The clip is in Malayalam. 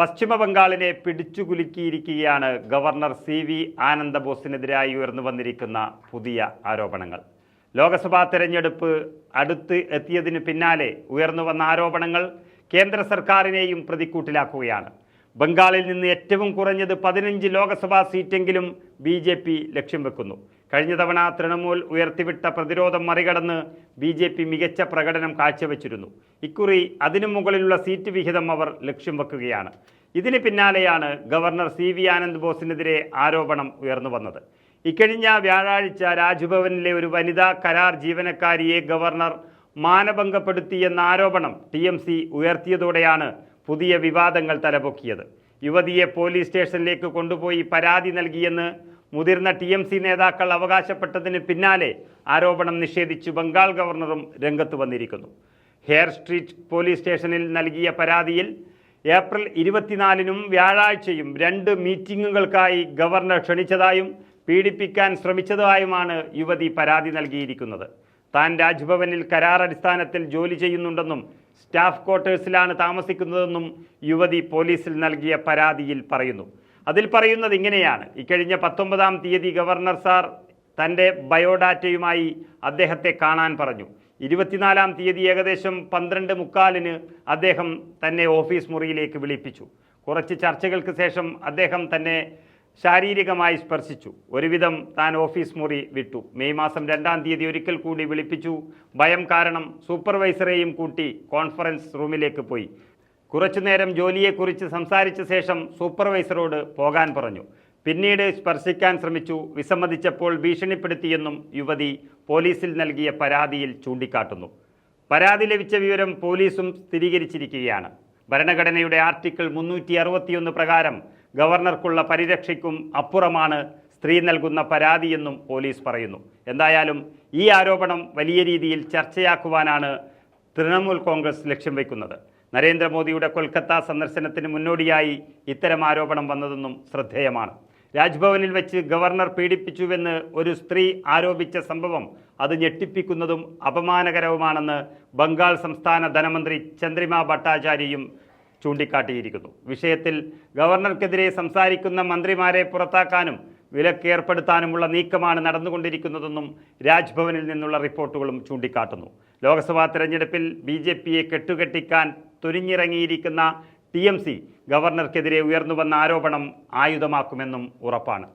പശ്ചിമ ബംഗാളിനെ പിടിച്ചുകുലുക്കിയിരിക്കുകയാണ് ഗവർണർ സി വി ആനന്ദബോസിനെതിരായി ഉയർന്നു വന്നിരിക്കുന്ന പുതിയ ആരോപണങ്ങൾ. ലോക്സഭാ തെരഞ്ഞെടുപ്പ് അടുത്ത് എത്തിയതിന് പിന്നാലെ ഉയർന്നു വന്ന ആരോപണങ്ങൾ കേന്ദ്ര സർക്കാരിനെയും പ്രതിക്കൂട്ടിലാക്കുകയാണ്. ബംഗാളിൽ നിന്ന് ഏറ്റവും കുറഞ്ഞത് പതിനഞ്ച് ലോക്സഭാ സീറ്റെങ്കിലും ബി ലക്ഷ്യം വെക്കുന്നു. കഴിഞ്ഞ തവണ തൃണമൂൽ ഉയർത്തിവിട്ട പ്രതിരോധം മറികടന്ന് ബി ജെ പി മികച്ച പ്രകടനം കാഴ്ചവെച്ചിരുന്നു. ഇക്കുറി അതിനു മുകളിലുള്ള സീറ്റ് വിഹിതം അവർ ലക്ഷ്യം വെക്കുകയാണ്. ഇതിന് പിന്നാലെയാണ് ഗവർണർ സി വി ആനന്ദ് ബോസിനെതിരെ ആരോപണം ഉയർന്നു വന്നത്. ഇക്കഴിഞ്ഞ വ്യാഴാഴ്ച രാജ്ഭവനിലെ ഒരു വനിതാ കരാർ ജീവനക്കാരിയെ ഗവർണർ മാനഭംഗപ്പെടുത്തിയെന്ന ആരോപണം ടി എം സി ഉയർത്തിയതോടെയാണ് പുതിയ വിവാദങ്ങൾ തലപൊക്കിയത്. യുവതിയെ പോലീസ് സ്റ്റേഷനിലേക്ക് കൊണ്ടുപോയി പരാതി നൽകിയെന്ന് മുതിർന്ന ടി എം സി നേതാക്കൾ അവകാശപ്പെട്ടതിന് പിന്നാലെ ആരോപണം നിഷേധിച്ച് ബംഗാൾ ഗവർണറും രംഗത്ത് വന്നിരിക്കുന്നു. ഹെയർ സ്ട്രീറ്റ് പോലീസ് സ്റ്റേഷനിൽ നൽകിയ പരാതിയിൽ ഏപ്രിൽ ഇരുപത്തിനാലിനും വ്യാഴാഴ്ചയും രണ്ട് മീറ്റിംഗുകൾക്കായി ഗവർണർ ക്ഷണിച്ചതായും പീഡിപ്പിക്കാൻ ശ്രമിച്ചതായുമാണ് യുവതി പരാതി നൽകിയിരിക്കുന്നത്. താൻ രാജ്ഭവനിൽ കരാർ അടിസ്ഥാനത്തിൽ ജോലി ചെയ്യുന്നുണ്ടെന്നും സ്റ്റാഫ് ക്വാർട്ടേഴ്സിലാണ് താമസിക്കുന്നതെന്നും യുവതി പോലീസിൽ നൽകിയ പരാതിയിൽ പറയുന്നു. അതിൽ പറയുന്നത് ഇങ്ങനെയാണ്. ഇക്കഴിഞ്ഞ പത്തൊമ്പതാം തീയതി ഗവർണർ സാർ തന്റെ ബയോഡാറ്റയുമായി അദ്ദേഹത്തെ കാണാൻ പറഞ്ഞു. ഇരുപത്തിനാലാം തീയതി ഏകദേശം പന്ത്രണ്ട് മുക്കാലിന് അദ്ദേഹം തന്നെ ഓഫീസ് മുറിയിലേക്ക് വിളിപ്പിച്ചു. കുറച്ച് ചർച്ചകൾക്ക് ശേഷം അദ്ദേഹം തന്നെ ശാരീരികമായി സ്പർശിച്ചു. ഒരുവിധം താൻ ഓഫീസ് മുറി വിട്ടു. മെയ് മാസം രണ്ടാം തീയതി ഒരിക്കൽ കൂടി വിളിപ്പിച്ചു. ഭയം കാരണം സൂപ്പർവൈസറെയും കൂട്ടി കോൺഫറൻസ് റൂമിലേക്ക് പോയി. കുറച്ചുനേരം ജോലിയെക്കുറിച്ച് സംസാരിച്ച ശേഷം സൂപ്പർവൈസറോട് പോകാൻ പറഞ്ഞു. പിന്നീട് സ്പർശിക്കാൻ ശ്രമിച്ചു. വിസമ്മതിച്ചപ്പോൾ ഭീഷണിപ്പെടുത്തിയെന്നും യുവതി പോലീസിൽ നൽകിയ പരാതിയിൽ ചൂണ്ടിക്കാട്ടുന്നു. പരാതി ലഭിച്ച വിവരം പോലീസും സ്ഥിരീകരിച്ചിരിക്കുകയാണ്. ഭരണഘടനയുടെ ആർട്ടിക്കിൾ മുന്നൂറ്റി അറുപത്തിയൊന്ന് പ്രകാരം ഗവർണർക്കുള്ള പരിരക്ഷയ്ക്കും അപ്പുറമാണ് സ്ത്രീ നൽകുന്ന പരാതിയെന്നും പോലീസ് പറയുന്നു. എന്തായാലും ഈ ആരോപണം വലിയ രീതിയിൽ ചർച്ചയാക്കുവാനാണ് തൃണമൂൽ കോൺഗ്രസ് ലക്ഷ്യം വയ്ക്കുന്നത്. നരേന്ദ്രമോദിയുടെ കൊൽക്കത്ത സന്ദർശനത്തിന് മുന്നോടിയായി ഇത്തരം ആരോപണം വന്നതെന്നും ശ്രദ്ധേയമാണ്. രാജ്ഭവനിൽ വെച്ച് ഗവർണർ പീഡിപ്പിച്ചുവെന്ന് ഒരു സ്ത്രീ ആരോപിച്ച സംഭവം അത് ഞെട്ടിപ്പിക്കുന്നതും അപമാനകരവുമാണെന്ന് ബംഗാൾ സംസ്ഥാന ധനമന്ത്രി ചന്ദ്രിമ ഭട്ടാചാര്യയും ചൂണ്ടിക്കാട്ടിയിരിക്കുന്നു. വിഷയത്തിൽ ഗവർണർക്കെതിരെ സംസാരിക്കുന്ന മന്ത്രിമാരെ പുറത്താക്കാനും വിലക്കേർപ്പെടുത്താനുമുള്ള നീക്കമാണ് നടന്നുകൊണ്ടിരിക്കുന്നതെന്നും രാജ്ഭവനിൽ നിന്നുള്ള റിപ്പോർട്ടുകളും ചൂണ്ടിക്കാട്ടുന്നു. ലോക്സഭാ തെരഞ്ഞെടുപ്പിൽ ബി ജെ പിയെ കെട്ടുകെട്ടിക്കാൻ തുനിഞ്ഞിറങ്ങിയിരിക്കുന്ന ടി എം സി ഗവർണർക്കെതിരെ ഉയർന്നുവന്ന ആരോപണം ആയുധമാക്കുമെന്നും ഉറപ്പാണ്.